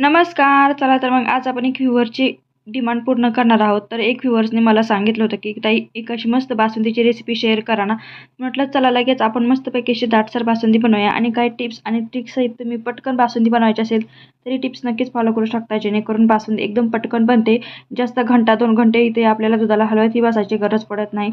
नमस्कार चला तर मग आज आपण एक व्ह्यूवरची डिमांड पूर्ण करणार आहोत. तर एक व्ह्यूवर्सने मला सांगितलं होतं की ताई एक अशी मस्त बासुंदीची रेसिपी शेअर करा ना. म्हटलं चला लगेच आपण मस्तपैकी अशी दाटसर बासुंदी बनवूया आणि काही टिप्स आणि ट्रिक्ससहित तुम्ही पटकन बासुंदी बनवायची असेल तरी टिप्स नक्कीच फॉलो करू शकता. जेणेकरून बासुंदी एकदम पटकन बनते. जास्त घंटा दोन घंटे इथे आपल्याला दुधाला हलवत बसायची गरज पडत नाही.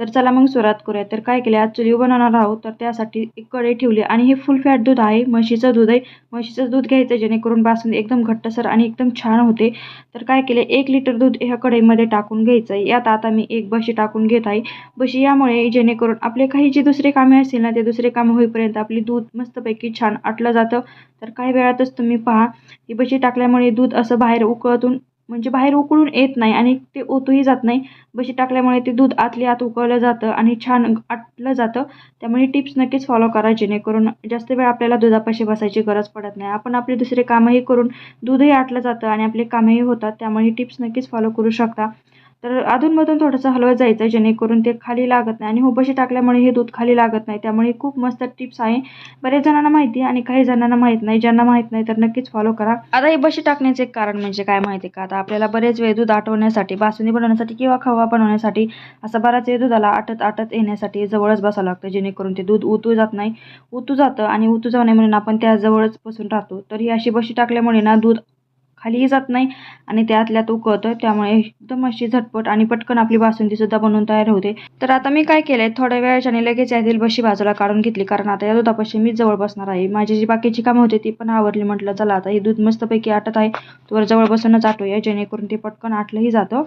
तर चला मग सुरुवात करूया. तर काय केले आज चुली बनवणार आहोत. तर त्यासाठी एक कढई ठेवली आणि हे फुल फॅट दूध आहे. म्हशीचं दूध आहे. म्हशीचं दूध घ्यायचं जेणेकरून बासुंदी एकदम घट्टसर आणि एकदम छान होते. तर काय केले एक लिटर दूध ह्या कढईमध्ये टाकून घ्यायचं आहे. यात आता मी एक बशी टाकून घेत आहे. बशी यामुळे जेणेकरून आपले काही जे दुसरे कामे असतील ना ते दुसरे कामं होईपर्यंत आपली दूध मस्तपैकी छान आटलं जातं. तर काही वेळातच तुम्ही पहा ही बशी टाकल्यामुळे दूध असं बाहेर उकळतून म्हणजे बाहेर उकळून येत नाही आणि ते ओतूही जात नाही. बशी टाकल्यामुळे ते दूध आतली आत उकळलं जातं आणि छान आटलं जातं. त्यामुळे टिप्स नक्कीच फॉलो करा जेणेकरून जास्त वेळ आपल्याला दुधापाशी बसायची गरज पडत नाही. आपण आपले दुसरे कामंही करून दूधही आटलं जातं आणि आपले कामंही होतात. त्यामुळे टिप्स नक्कीच फॉलो करू शकता. तर अधूनमधून थोडंसं हलवत जायचं जेणेकरून ते खाली लागत नाही. आणि उपाशी टाकल्यामुळे हे दूध खाली लागत नाही. त्यामुळे खूप मस्त टिप्स आहे. बरेच जणांना माहिती आहे आणि काही जणांना माहीत नाही. ज्यांना माहीत नाही तर नक्कीच फॉलो करा. आता हे बशी टाकण्याचे एक कारण म्हणजे काय माहिती का? आता आपल्याला बरेच वेळ दूध आटवण्यासाठी बासुंदी बनवण्यासाठी किंवा खवा बनवण्यासाठी असं बराच वेळ दुधाला आटत आटत येण्यासाठी जवळच बसावं लागतं. जेणेकरून ते दूध उतू जात नाही. उतू जातं आणि उतू जाऊ नये म्हणून आपण त्या जवळच बसून राहतो. तर ही अशी बशी टाकल्यामुळे ना दूध खालीही जात नाही. आणि त्यातल्यात उकळतं त्यामुळे एकदम अशी झटपट आणि पटकन आपली बासुंदीसुद्धा बनवून तयार होते. तर आता मी काय केलं आहे थोड्या वेळाच्याने लगेच यातील बशी बाजूला काढून घेतली. कारण आता या दुधापाशी मीच जवळ बसणार आहे. माझी जी बाकीची कामं होती ती पण आवरली. म्हटलं चला आता हे दूध मस्तपैकी आटत आहे. तोवर जवळ बसूनच आटूया. जेणेकरून ते पटकन आटलंही जातं.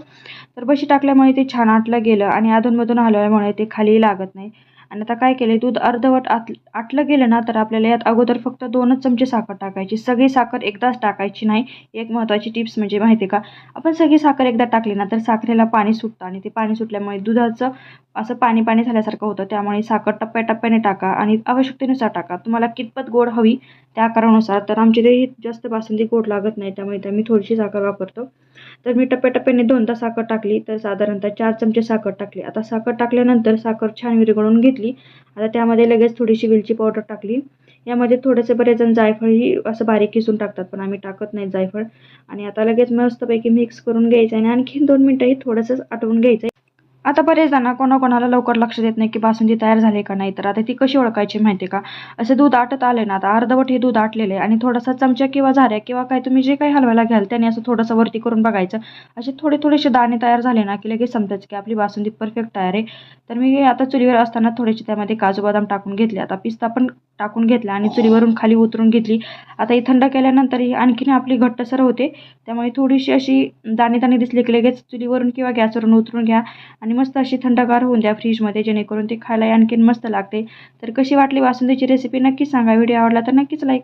तर बशी टाकल्यामुळे ते छान आटलं गेलं. आणि अधूनमधून हलवल्यामुळे ते खाली लागत नाही. आणि आता काय केले दूध अर्धवट आत आटलं गेलं ना तर आपल्याला यात अगोदर फक्त दोनच चमचे साखर टाकायची. सगळी साखर एकदाच टाकायची नाही. एक महत्त्वाची टिप्स म्हणजे माहिती का? आपण सगळी साखर एकदा टाकली ना तर साखरेला पाणी सुटतं आणि ते पाणी सुटल्यामुळे दुधाचं असं पाणी पाणी झाल्यासारखं होतं. त्यामुळे साखर टप्प्याटप्प्याने टाका आणि आवश्यकतेनुसार टाका. तुम्हाला कितपत गोड हवी त्या आकारानुसार. तर आमची ते जास्त बासुंदी गोड लागत नाही त्यामुळे त्या मी थोडीशी साखर वापरतो. तर मी टप्प्याटप्प्याने दोनदा साखर टाकली तर साधारणतः चार चमचे साखर टाकली. आता साखर टाकल्यानंतर साखर छान विरघळून घेतली. आता त्यामध्ये लगेच थोडीशी वेलची पावडर टाकली. यामध्ये थोडेसे बरेच जण जायफळही असं बारीक किसून टाकतात पण आम्ही टाकत नाही जायफळ. आणि आता लगेच मस्तपैकी मिक्स करून घ्यायचं आणि आणखीन दोन मिनटंही थोडंसं आटवून घ्यायचं. आता बरेच जण कोणाकोणाला लवकर लक्ष देत नाही की बासुंदी तयार झाली का नाही तर आता ती कशी ओळखायची माहिती का? असे दूध आटत आले ना आता अर्धवट हे दूध आटलेलं आहे आणि थोडासा चमचा किंवा झाऱ्या किंवा काय तुम्ही जे काही हलवायला घ्याल त्याने असं थोडंसं वरती करून बघायचं. असे थोडे थोडेसे दाणे तयार झाले ना की लगेच समजायचं की आपली बासुंदी परफेक्ट तयार आहे. तर मी आता चुलीवर असताना थोडेसे त्यामध्ये काजू बदाम टाकून घेतले. आता पिस्ता पण टाकून घेतला आणि चुलीवरून खाली उतरून घेतली. आता ही थंड केल्यानंतर ही आणखीन आपली घट्टसर होते. त्यामुळे थोडीशी अशी दाणे दाणे दिसले की लगेच चुलीवरून किंवा गॅसवरून उतरून घ्या आणि मस्त अशी थंडगार होऊन द्या फ्रीजमध्ये जेणेकरून ते खायला आणखीन मस्त लागते. तर कशी वाटली वासुंदीची रेसिपी नक्की सांगा. व्हिडिओ आवडला तर नक्कीच लाईक